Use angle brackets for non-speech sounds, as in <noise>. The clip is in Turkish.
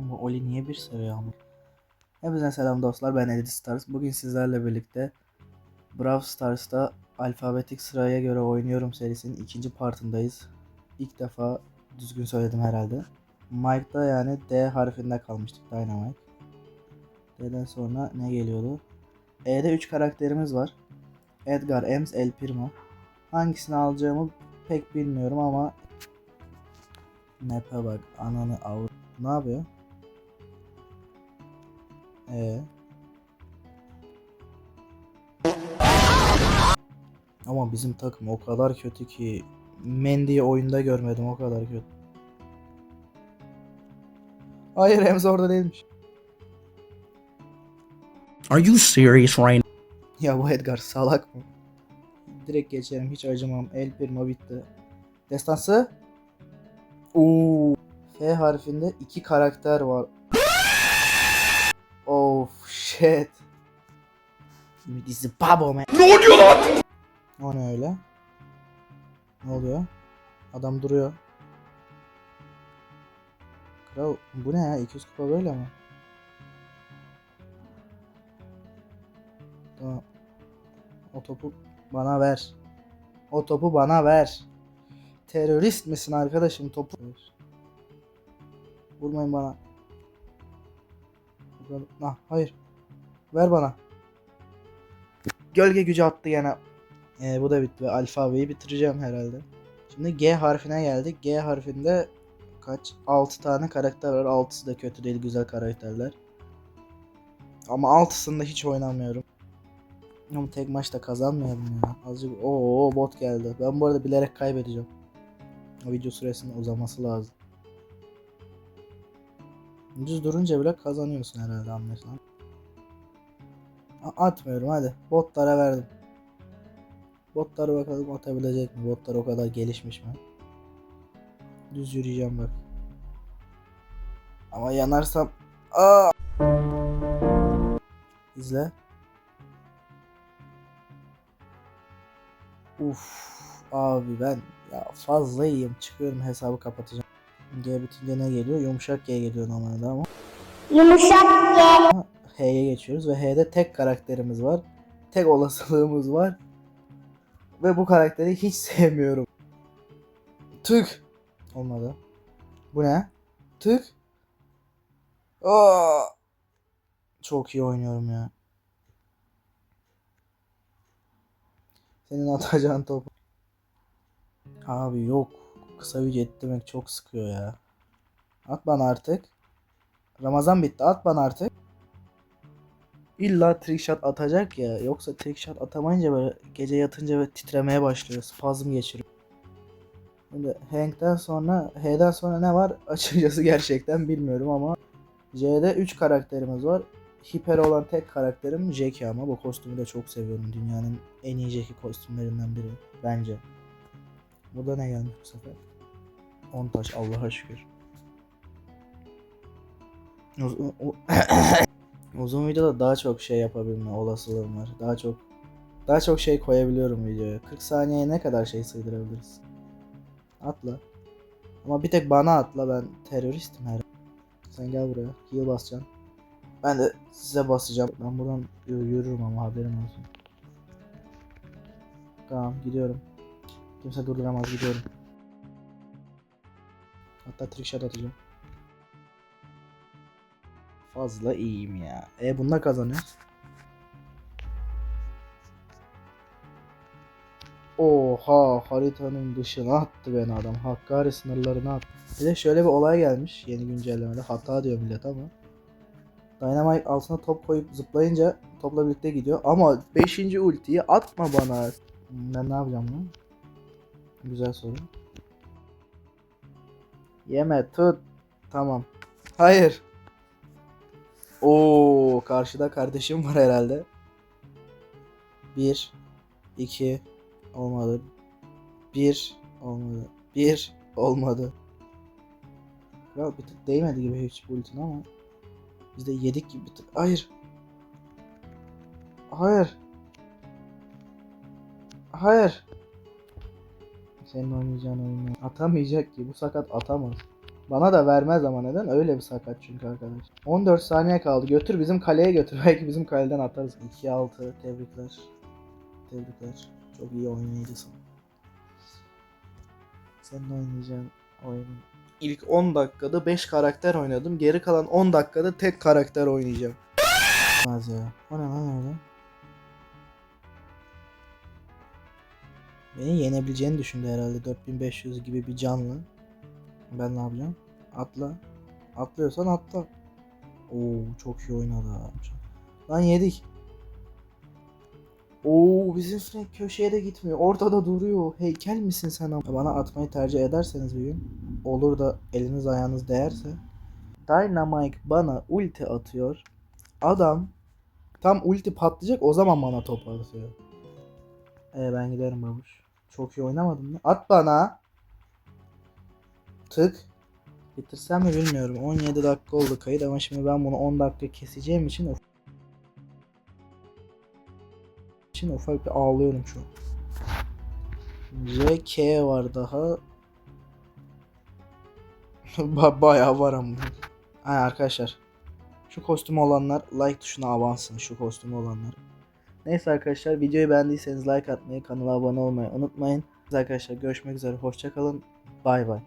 Ama Oli niye bir seviyor ama? Hepinize selam dostlar ben Edit Stars. Bugün sizlerle birlikte Brawl Stars'ta alfabetik sıraya göre oynuyorum serisinin ikinci partındayız. İlk defa düzgün söyledim herhalde. Mike'da yani D harfinde kalmıştık Dynamite. D'den sonra ne geliyordu? E'de 3 karakterimiz var. Edgar, Ems, El Primo. Hangisini alacağımı pek bilmiyorum ama Map'e bak ananı avr. Ne yapıyor? Ee. Ama bizim takım o kadar kötü ki Mendy'yi oyunda görmedim o kadar kötü. Hayır Ems orada değilmiş. Are you serious right Ya bu Edgar salak mı? Direkt geçerim hiç acımam. El Primo bitti. Destansı? Oo. F harfinde iki karakter var. Shit. This is babo man. Ne oluyor lan? O ne öyle? Ne oluyor? Adam duruyor. Kral bu ne ya? 200 kupa böyle mi? Tamam. O topu bana ver. O topu bana ver. Terörist misin arkadaşım topu? Vurmayın bana. Ah hayır. Ver bana. Gölge gücü attı gene. Ee, bu da bitti. Alfabeyi bitireceğim herhalde. Şimdi G harfine geldik. G harfinde kaç? 6 tane karakter var. 6'sı da kötü değil. Güzel karakterler. Ama 6'sında hiç oynamıyorum. Ama tek maçta kazanmayalım ya. Azıcık o bot geldi. Ben bu arada bilerek kaybedeceğim. O video süresinin uzaması lazım. Düz durunca bile kazanıyorsun herhalde anlaşılan. Atmıyorum hadi. Botlara verdim. Botlara bakalım atabilecek mi? Botlar o kadar gelişmiş mi? Düz yürüyeceğim bak. Ama yanarsam... Aa! İzle. Uf abi ben ya fazla iyiyim. Çıkıyorum hesabı kapatacağım. G bitince ne geliyor? Yumuşak G geliyor normalde ama. Yumuşak G. H'ye geçiyoruz ve H'de tek karakterimiz var. Tek olasılığımız var. Ve bu karakteri hiç <laughs> sevmiyorum. Tık. Olmadı. Bu ne? Tık. Aa! Çok iyi oynuyorum ya. Senin atacağın top. Abi yok. Kısa ücret demek çok sıkıyor ya. At bana artık. Ramazan bitti. At bana artık. İlla trick shot atacak ya. Yoksa trick shot atamayınca böyle gece yatınca böyle titremeye başlıyor. Spazm geçiriyor. Şimdi Hank'ten sonra H'den sonra ne var? <laughs> Açıkçası gerçekten bilmiyorum ama J'de 3 karakterimiz var. Hiper olan tek karakterim Jackie ama bu kostümü de çok seviyorum. Dünyanın en iyi Jackie kostümlerinden biri bence. Burada ne gelmiş bu sefer? 10 taş Allah'a şükür. <clears throat> Uzun, videoda daha çok şey yapabilme olasılığım var. Daha çok daha çok şey koyabiliyorum videoya. 40 saniyeye ne kadar şey sığdırabiliriz? Atla. Ama bir tek bana atla ben teröristim her. Sen gel buraya. Heal basacaksın. Ben de size basacağım. Ben buradan yürürüm ama haberim olsun. Tamam gidiyorum. Kimse durduramaz gidiyorum. Hatta trick atacağım. Fazla iyiyim ya. E bunda kazanıyoruz. Oha haritanın dışına attı beni adam. Hakkari sınırlarına attı. Bir de şöyle bir olay gelmiş yeni güncellemede. Hata diyor millet ama. Dynamite altına top koyup zıplayınca topla birlikte gidiyor. Ama 5. ultiyi atma bana. Ben ne yapacağım lan? Güzel soru. Yeme tut. Tamam. Hayır. Oo karşıda kardeşim var herhalde. 1 2 olmadı. 1 olmadı. 1 olmadı. Kral bir tık değmedi gibi hiç ultin ama biz de yedik gibi bir tık. Hayır. Hayır. Hayır. Senin oynayacağın oyunu atamayacak ki bu sakat atamaz. Bana da vermez ama neden? Öyle bir sakat çünkü arkadaş. 14 saniye kaldı. Götür bizim kaleye götür. <laughs> Belki bizim kaleden atarız. 2-6. Tebrikler. Tebrikler. Çok iyi oynayıcısın. Senin oynayacağın oyunun. İlk 10 dakikada 5 karakter oynadım. Geri kalan 10 dakikada tek karakter oynayacağım. Az ya. O ne lan öyle? Beni yenebileceğini düşündü herhalde 4500 gibi bir canlı. Ben ne yapacağım? Atla. Atlıyorsan atla. Oo çok iyi oynadı. Lan yedik. Oo bizim Frank köşeye de gitmiyor. Ortada duruyor. Heykel misin sen? Bana atmayı tercih ederseniz bir gün. Olur da eliniz ayağınız değerse. Dynamite bana ulti atıyor. Adam tam ulti patlayacak o zaman bana top atıyor. Ee, ben giderim babuş. Çok iyi oynamadım mı? At bana. Tık. Bitirsem mi bilmiyorum. 17 dakika oldu kayıt ama şimdi ben bunu 10 dakika keseceğim için of- için ufak bir ağlıyorum şu an. JK var daha. <laughs> Ba- Bayağı var ama. Ha arkadaşlar. Şu kostüm olanlar like tuşuna avansın şu kostüm olanlar. Neyse arkadaşlar videoyu beğendiyseniz like atmayı, kanala abone olmayı unutmayın. Arkadaşlar görüşmek üzere. Hoşçakalın. Bay bay.